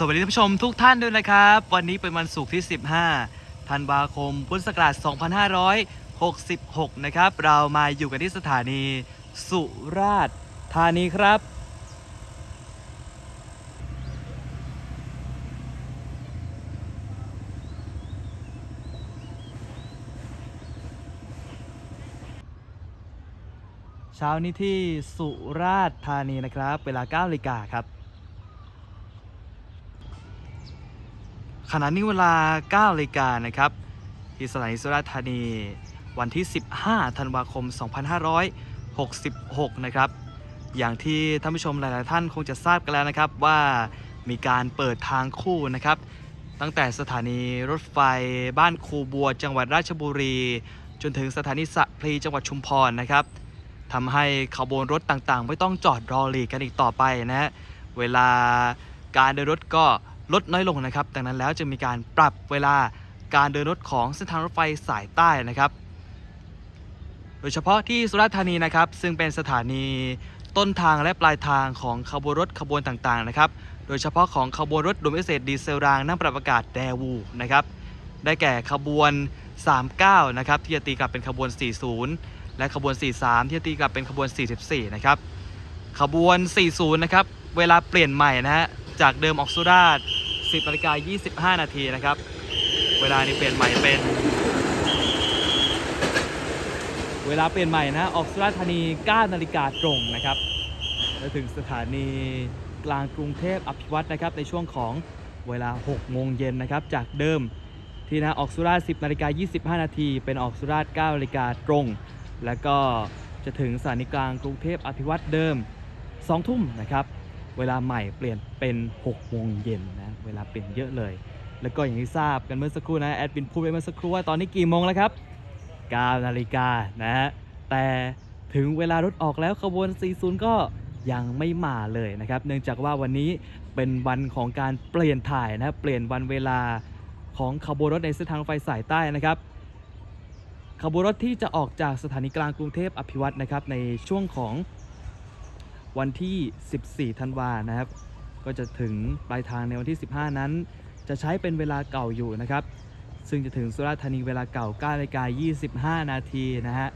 สวัสดีท่านผู้ชมทุกท่านด้วยนะครับ วันนี้เป็นวันศุกร์ที่ 15 ธันวาคม พุทธศักราช 2566 นะครับ เรามาอยู่กันที่สถานีสุราษฎร์ธานีครับ เช้านี้ที่สุราษฎร์ธานีนะครับ เวลา9นาฬิกาครับ ขณะนี้เวลา9นาฬิกานะครับที่สถานีสุราษฎร์ธานี วันที่ 15 ธันวาคม 2566 นะครับ อย่างที่ท่านผู้ชมหลาย ๆ ท่านคงจะทราบกันแล้วนะครับว่ามีการเปิดทางคู่นะครับ ตั้งแต่สถานีรถไฟบ้านครูบัว จังหวัดราชบุรี จนถึงสถานีสะพลีจังหวัดชุมพรนะครับทำให้ขบวนรถต่าง ๆ ไม่ต้องจอดรอหลีกกันอีกต่อไปนะฮะเวลาการเดินรถก็ ลดน้อยลงนะครับดังนั้นแล้วจะมีการปรับเวลาการเดินรถของเส้นทางรถไฟสายใต้นะครับ โดยเฉพาะที่สุราษฎร์ธานีนะครับ ซึ่งเป็นสถานีต้นทางและปลายทางของขบวนรถขบวนต่างๆนะครับ โดยเฉพาะของขบวนรถด่วนพิเศษดีเซลรางนั่งปรับอากาศแดวูนะครับ ได้แก่ขบวน 39 นะครับที่จะตีกลับเป็นขบวน 40 และขบวน 43 ที่จะตีกลับเป็นขบวน 44 นะครับ ขบวน 40 นะครับ เวลาเปลี่ยนใหม่นะฮะ จากเดิมออกสุราษฎร์ 10นาฬิกา25 นาทีนะครับ เวลานี้เปลี่ยนใหม่เป็น เวลาเปลี่ยนใหม่นะ ออกสุราษฎร์ธานี9นาฬิกาตรงนะครับและถึงสถานีกลางกรุงเทพอภิวัตนะครับ ในช่วงของเวลา 6 โมงเย็นนะครับ จากเดิมที่นะออกสุราษฎร์10นาฬิกา25 นาที เป็นออกสุราษฎร์9นาฬิกาตรง แล้วก็จะถึงสถานีกลางกรุงเทพอภิวัตเดิม 2 ทุ่มนะครับ เวลาใหม่เปลี่ยนเป็น 6 โมงเย็นนะ เวลาเปลี่ยนเยอะเลย แล้วก็อย่างที่ทราบกันเมื่อสักครู่นะแอดมินพูดไปเมื่อสักครู่ว่าตอนนี้กี่โมงแล้วครับ9นาฬิกานะฮะแต่ถึงเวลารถออกแล้วขบวน 40 ก็ยังไม่มาเลยนะครับ เนื่องจากว่าวันนี้เป็นวันของการเปลี่ยนถ่ายนะเปลี่ยนวันเวลาของขบวนรถในเส้นทางไฟสายใต้นะครับขบวนรถที่จะออกจากสถานีกลางกรุงเทพอภิวัตนะครับในช่วงของวันที่ 14 ธันวานะครับ ก็จะถึงปลายทางในวันที่ 15 นั้น จะใช้เป็นเวลาเก่าอยู่นะครับ ซึ่งจะถึงสุราษฎร์ธานีเวลาเก่า9นาฬิกา25 นาทีนะฮะ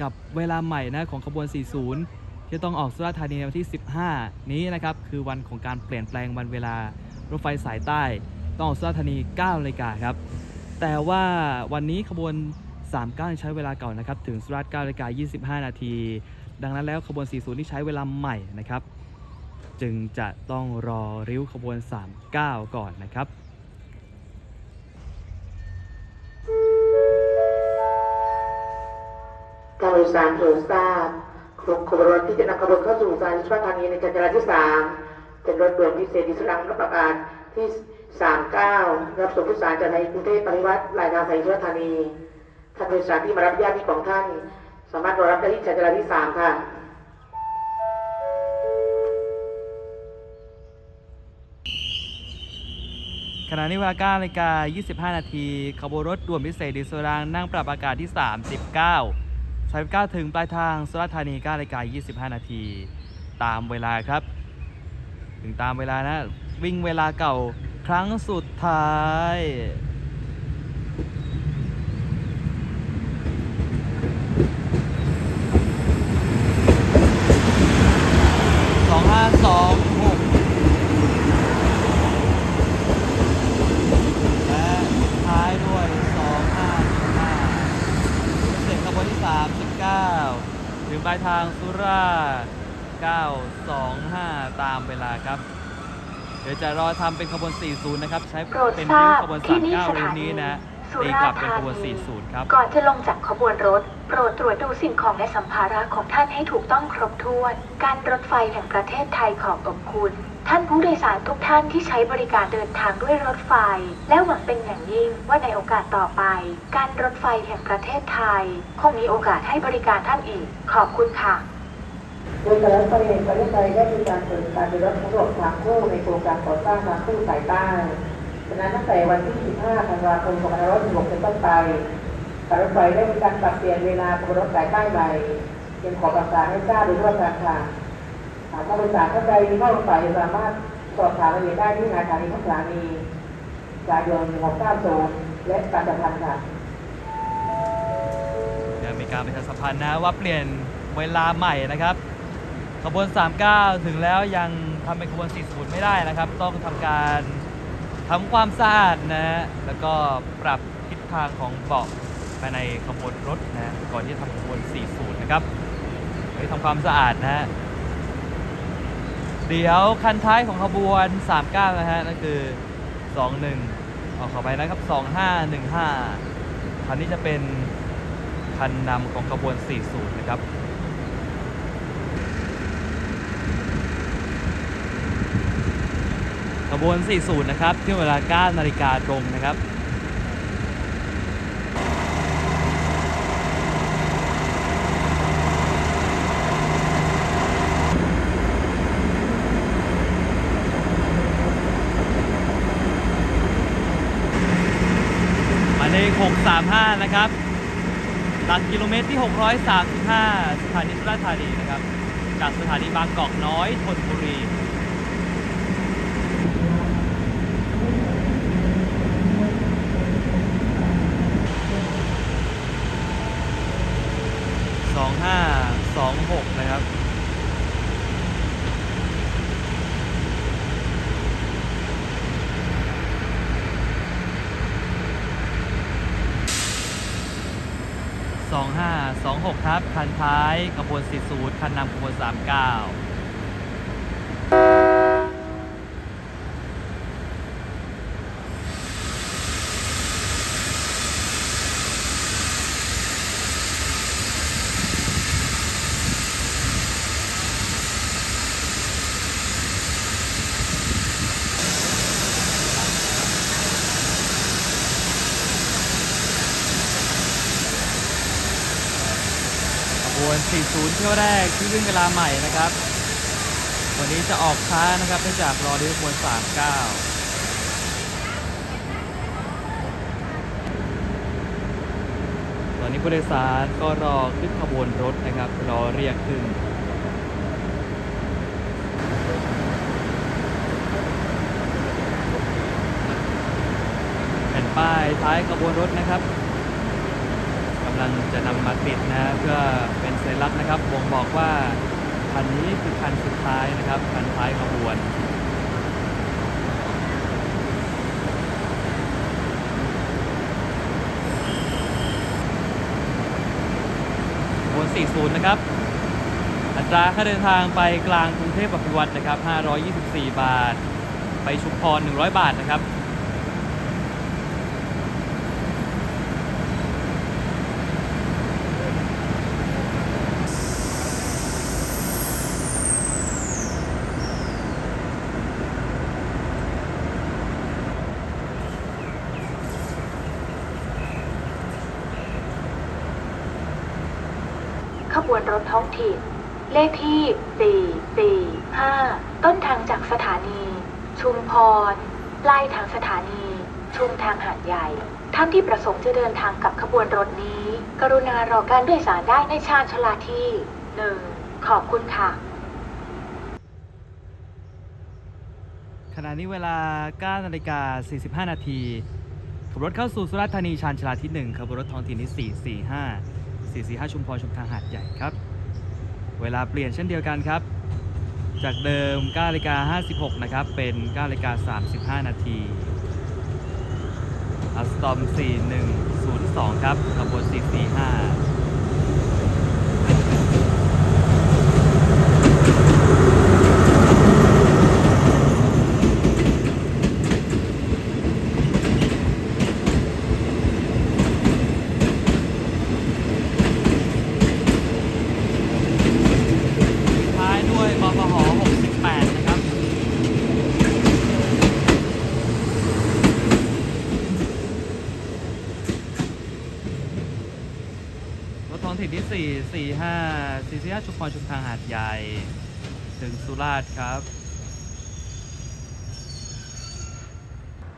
กับเวลาใหม่นะของขบวน 40 ที่ต้องออกสุราษฎร์ธานีในวันที่ 15 นี้นะครับ คือวันของการเปลี่ยนแปลงวันเวลารถไฟสายใต้ ต้องออกสุราษฎร์ธานี9นาฬิกาครับ แต่ว่าวันนี้ขบวน 39 ใช้เวลาเก่านะครับ ถึงสุราษฎร์9นาฬิกา25 นาที ดังนั้นแล้วขบวน 40 ที่ใช้เวลาใหม่นะครับ จึงจะต้องรอริ้วขบวน 39 ก่อนนะครับทางโดยสารโปรดทราบขบวนรถที่จะนำขบวนเข้าสู่สถานีสุราษฎร์ธานีในจันทราที่สามเป็นรถด่วนพิเศษดิสรังรับประการที่ 39 รับส่งผู้โดยสารจากในกรุงเทพปริวัติรายงานสถานีสุราษฎร์ธานีท่านโดยสารที่มารับญาติของท่าน สามารถรอรับได้ที่จันทราที่สามค่ะ ขณะนี้เวลา9นาฬิกา 25 นาทีขบวนรถด่วนพิเศษดิสรางนั่งปรับอากาศที่ 39 39 ถึงปลายทางสุราษฎร์ธานี9นาฬิกา 25 นาที ตามเวลาครับ ถึงตามเวลานะ วิ่งเวลาเก่าครั้งสุดท้าย สองห้าสองหก และท้ายด้วย 2515เสร็จขบวนที่ 39 ถึงปลายทางสุราษฎร์925 ตามเวลาครับ เดี๋ยวจะรอทำเป็นขบวน 40 นะครับ ใช้โปรดเป็นทราริ้วบขบวนที่นี่39สริ้วถานีนี้นะสุตีรากลับษฎเป็นร์ขธาบวนนี40 ครับ ก่อนจะลงจากขบวนรถ โปรดตรวจดูสิ่งของและสัมภาระของท่านให้ถูกต้องครบถ้วน การรถไฟแห่งประเทศไทยขอบอบคุณ ท่านผู้โดยสารทุกท่านที่ใช้บริการเดินทางด้วยรถไฟ และหวังเป็นอย่างยิ่งว่าในโอกาสต่อไป การรถไฟแห่งประเทศไทย คงมีโอกาสให้บริการท่านอีก ขอบคุณค่ะ โดยการรถไฟแห่งประเทศไทยได้มีการเปิดการเดินรถสะดวกทางคู่ในโครงการก่อสร้างทางคู่สายใต้ฉะนั้นตั้งแต่วันที่ 15 ธันวาคม 2516เป็นต้นไปการรถไฟได้มีการปรับเปลี่ยนเวลาขบวนรถสายใต้ใหม่จึงขอประกาศให้ทราบโดยทั่วกันค่ะหากผู้โดยสารท่านใดมีข้อสงสัยสามารถสอบถามรายละเอียดได้ที่สถานีทุกสถานีสายด่วน1690และการจัดพันธ์ค่ะยังมีการประชาสัมพันธ์นะว่าเปลี่ยนเวลาใหม่นะครับ ขบวน 39 ถึงแล้วยังทำเป็นขบวน 40 ไม่ได้นะครับ ต้องทำการทำความสะอาดนะฮะแล้วก็ปรับทิศทางของเบาะภายในขบวนรถนะก่อนที่จะทำขบวน 40 นะครับไปทำความสะอาดนะฮะเดี๋ยวคันท้ายของขบวน 39 นะฮะนั่นคือ 21เอาขอไปนะครับ 2515 คันนี้จะเป็นคันนำของขบวน 40 นะครับ บวน 40 นะครับ ที่เวลา 9 นาฬิกาตรงนะครับหมายเลข635 นะครับหลักกิโลเมตรที่ 635 สถานีสุราษฎร์ธานีนะครับ จากสถานีบางกอกน้อยธนบุรี 2526 นะครับ 2526 ครับ คันท้ายขบวน40คันนำขบวน39 วน40 เที่ยวแรกที่วิ่งเวลาใหม่นะครับ วันนี้จะออกช้านะครับเนื่องจากรอที่ขบวน39ตอนนี้ผู้โดยสารก็รอขึ้นขบวนรถนะครับ รอเรียกขึ้น แผ่นป้ายท้ายขบวนรถนะครับำลังจะนำมาติดนะเพื่อเป็นสัญลักษณ์นะครับบ่งบอกว่าคันนี้คือคันสุดท้ายนะครับคันท้ายขบวนขบวน 40 นะครับอัตราค่าเดินทางไปกลางกรุงเทพอภิวัตนะครับ 524 บาท ไปชุมพร 100 บาทนะครับ ขบวนรถท้องถิ่น เลขที่ 445 ต้นทานี ชุมพรปลายทางสถานี ชุมทางหาดใหญ่ ท่านที่ประสงค์จะเดินทางกับขบวนรถนี้ กรุณารอการโดยสารได้ในชานชลาที่ 1 ขอบคุณค่ะ ขณะนี้เวลา9นาฬิกา45 นาทีขับรถเข้าสู่สุราษฎร์ธานีชานชลาที่ 1ขบวนรถท้องถิ่นที่445 445 ชุมพรชุมทางหาดใหญ่ครับ เวลาเปลี่ยนเช่นเดียวกันครับ จากเดิม9นาฬิกา56 นะครับ เป็น9นาฬิกา35 นาทีอัสตอม 4102 ครับขบวน445 ท้ายด้วยบพห68 นะครับินที่ 4 45 445ชุมพรชุมทางหาดใหญ่ ถึงสุราษฎร์ครับ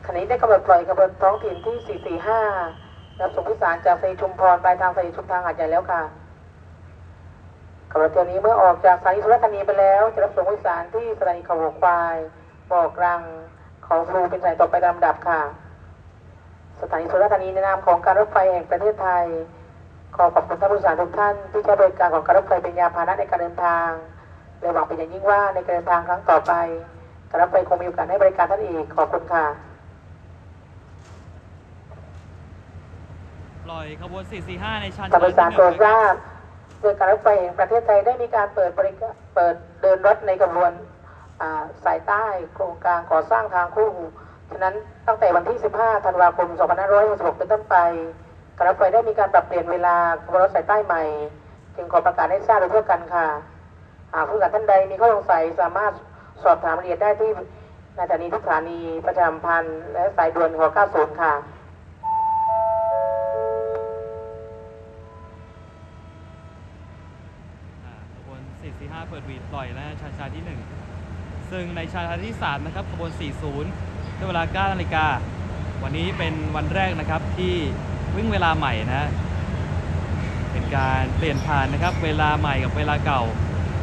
ขณะนี้ได้กำหนดปล่อยขบวนท้องถิ่นที่ 445รับส่งผู้สารจากสานีชุมพรปลายทางสานีชุมทางหาดใหญ่แล้วค่ะขบวนเที่ยวนี้เมื่อออกจากสถานีสุราษฎร์ธานีไปแล้ว จะรับส่งผู้สารที่สถานีเขาหัวควายบอกรังของครูเป็นสายต่อไปลำดับค่ะ สถานีสุราษฎร์ธานีในนามของการรถไฟแห่งประเทศไทย ขอขอบคุณท่านผู้โดยสารทุกท่านที่ใช้บริการของการรถไฟเป็นยานพาหนะในการเดินทางและหวังเป็นอย่างยิ่งว่าในการเดินทางครั้งต่อไปการรถไฟคงมีโอกาสให้บริการท่านอีกขอบคุณค่ะปล่อยขบวน 445 ในชานท่านผู้โดยสารโปรดทครารับบโดยการรถไฟแห่งประเทศไทยได้มีการเปิดบริการเปิดเดินรถในขบวนอ่าสายใต้โครงการก่อสร้างทางคู่ฉะนั้นตั้งแต่วันที่ 15 ธันวาคม 2566 เป็นต้นไป การรถไฟได้มีการปรับเปลี่ยนเวลาบนรถสายใต้ใหม่ จึงขอประกาศให้ทราบโดยทั่วกันค่ะ หากผู้สารท่านใดมีข้อสงสัยสามารถสอบถามรายละเอียดได้ที่ในสถานีทุกสถานีประจำพันธ์และสายด่วนหัว90 ค่ะอ่าขบวน445 เปิดวีดปล่อยนะฮะชานชาที่ 1 ซึ่งในชานชาที่ 3 นะครับขบวน 40ด้วยเวลา9นาฬิกา วันนี้เป็นวันแรกนะครับที่ วิ่งเวลาใหม่นะ เป็นการเปลี่ยนผ่านนะครับ เวลาใหม่กับเวลาเก่า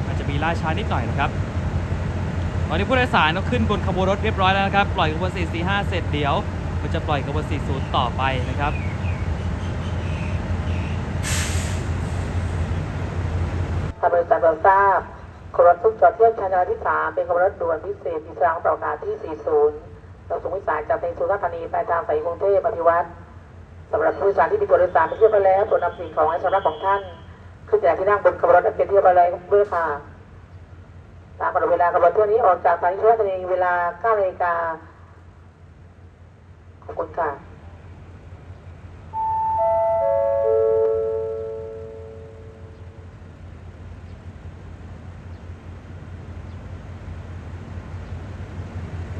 อาจจะมีล่าช้านิดหน่อยนะครับ ตอนนี้ผู้โดยสารก็ขึ้นบนขบวนรถเรียบร้อยแล้วนะครับ ปล่อยขบวน 445 เสร็จเดี๋ยวมันจะปล่อยขบวน 40 ต่อไปนะครับทางบริษัทเราทราบขบวนรถทุกจอดเทียบชานาที่ 3 เป็นขบวนรถด่วนพิเศษที่สร้างประกาศที่ 40เราส่งวิสารจากในสุราษฎร์ธานีไปทางสายกรุงเทพอภิวัตร สำหรับผู้โดยสารที่มีตัวโดยสารไปเที่ยวไปแล้วโปรดนำสิ่งของให้สำรับของท่านขึ้นจากที่นั่งบนขบวนรถเป็นที่เรียบร้อยแล้วด้วยค่ะตามกำหนดเวลาขบวนเที่ยวนี้ออกจากสถานีสุราษฎร์ธานีเวลา9นาฬิกาขอบคุณค่ะ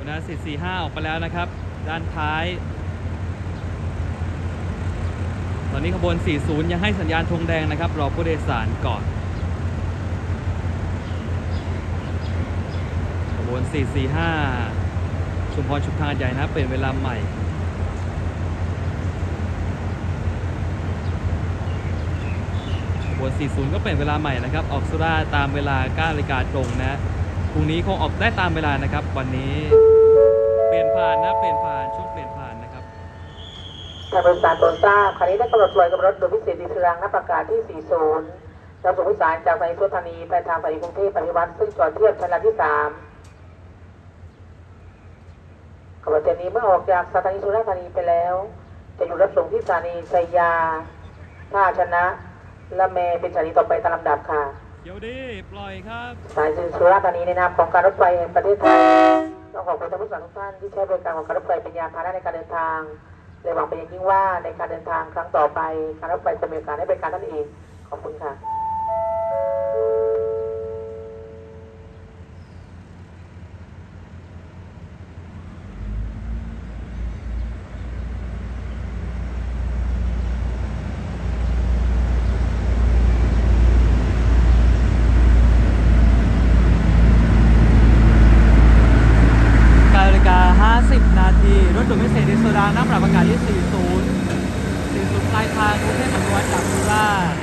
นะ445 ออกไปแล้วนะครับ ด้านท้าย ต อนนี้ขบวน 40 ยังให้สัญญาณธงแดงนะครับ รอผู้โดยสารก่อน ขบวน 445 ชุมพรชุมทางใหญ่นะ เป็นเวลาใหม่ ขบวน 40 ก็เป็นเวลาใหม่นะครับ ออกสุราตามเวลา9นาฬิกาตรงนะ พรุ่งนี้คงออกได้ตามเวลานะครับ วันนี้ เปลี่ยนผ่านนะ เปลี่ยนผ่านช่วง ทางบริษัทโปรดทราบคันนี้ได้กำหนดปล่อยกับรถโดยพิเศษดีสรังณประกาศที่ 40เราส่งวิสารจากสถานีสุรร์ธานีไปทางสถานีกรุงเทพปฏิวัติซึ่งจอดเทียบชั้นที่3ขบวนเที่ยวนี้เมื่อออกจากสถานีสุราษฎร์ธานีไปแล้ว จะอยู่รับส่งที่สถานีชัยยาท่าชนะและแมเป็นสถานีต่อไปตามลำดับค่ะเดี๋ยวดีปล่อยครับสายสุราษฎร์ธานีในนามของการรถไฟแห่งประเทศไทยต้องขอบคุณท่านผู้โดยสารทุกท่านที่ใช้บริการของการรถไฟเป็นยาพาหนะในการเดินทาง หวังเป็นอย่างยิ่งว่าในการเดินทางครั้งต่อไปการรถไฟจะมีโอกาสให้บริการท่านอีกขอบคุณค่ะ 9นาฬิกา50 นาที รถด่วนพิเศษดิสโซดาน้ำปรับอากาศที่ 40 40ปลายทางกรุงเทพมหานครจากสุราษฎร์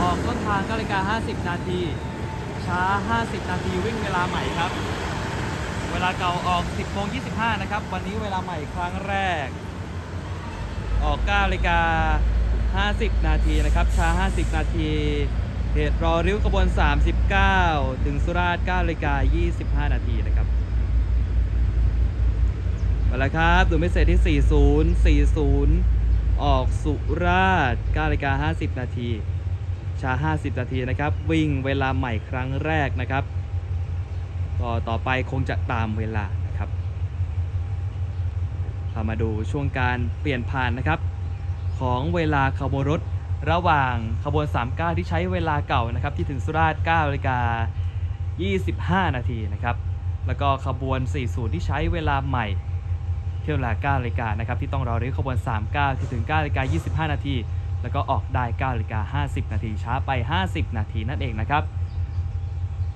ออกต้นทาง9นาฬิกา50 นาที ช้า 50 นาทีวิ่งเวลาใหม่ครับ เวลาเก่าออก 10โมง25 นะครับ วันนี้เวลาใหม่ครั้งแรก ออก9นาฬิกา 50 นาทีนะครับ ช้า 50 นาทีเหตุรอริ้วกระบวน 39 ถึงสุราษฎร์9นาฬิกา 25 นาทีนะครับมาแล้วครับดูเมสเซจที่ 40 40 ออกสุราษฎร์9นาฬิกา 50 นาที ช้า 50 นาทีนะครับ วิ่งเวลาใหม่ครั้งแรกนะครับก็ต่อไปคงจะตามเวลานะครับพามาดูช่วงการเปลี่ยนผ่านนะครับ ของเวลาขบวนรถระหว่างขบวน 39 ที่ใช้เวลาเก่านะครับ ที่ถึงสุราษฎร์9นาฬิกา 25 นาทีนะครับ แล้วก็ขบวน 40 ที่ใช้เวลาใหม่เที่ยวเวลา9นาฬิกานะครับ ที่ต้องรอรื้อขบวน 39 ที่ถึง9นาฬิกา 25 นาที แล้วก็ออกได้9นาฬิกา50 นาทีช้าไป 50 นาทีนั่นเองนะครับ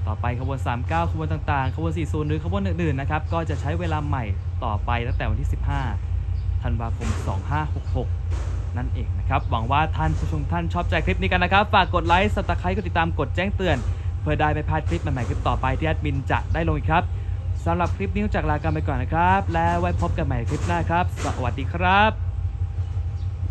ต่อไปขบวน 39 ขบวนต่างๆ ขบวน 40 หรือขบวนอื่นๆนะครับก็จะใช้เวลาใหม่ต่อไปตั้งแต่วันที่ 15 ธันวาคม 2566 นั่นเองนะครับ หวังว่าท่านผู้ชมท่านชอบใจคลิปนี้กันนะครับ ฝากกดไลค์สตับไครต์กดติดตามกดแจ้งเตือน เพื่อได้ไม่พลาดคลิปใหม่ๆคลิปต่อไปที่แอดมินจะได้ลงอีกครับสำหรับคลิปนี้จากลากันไปก่อนนะครับ และไว้พบกันใหม่คลิปหน้าครับ สวัสดีครับ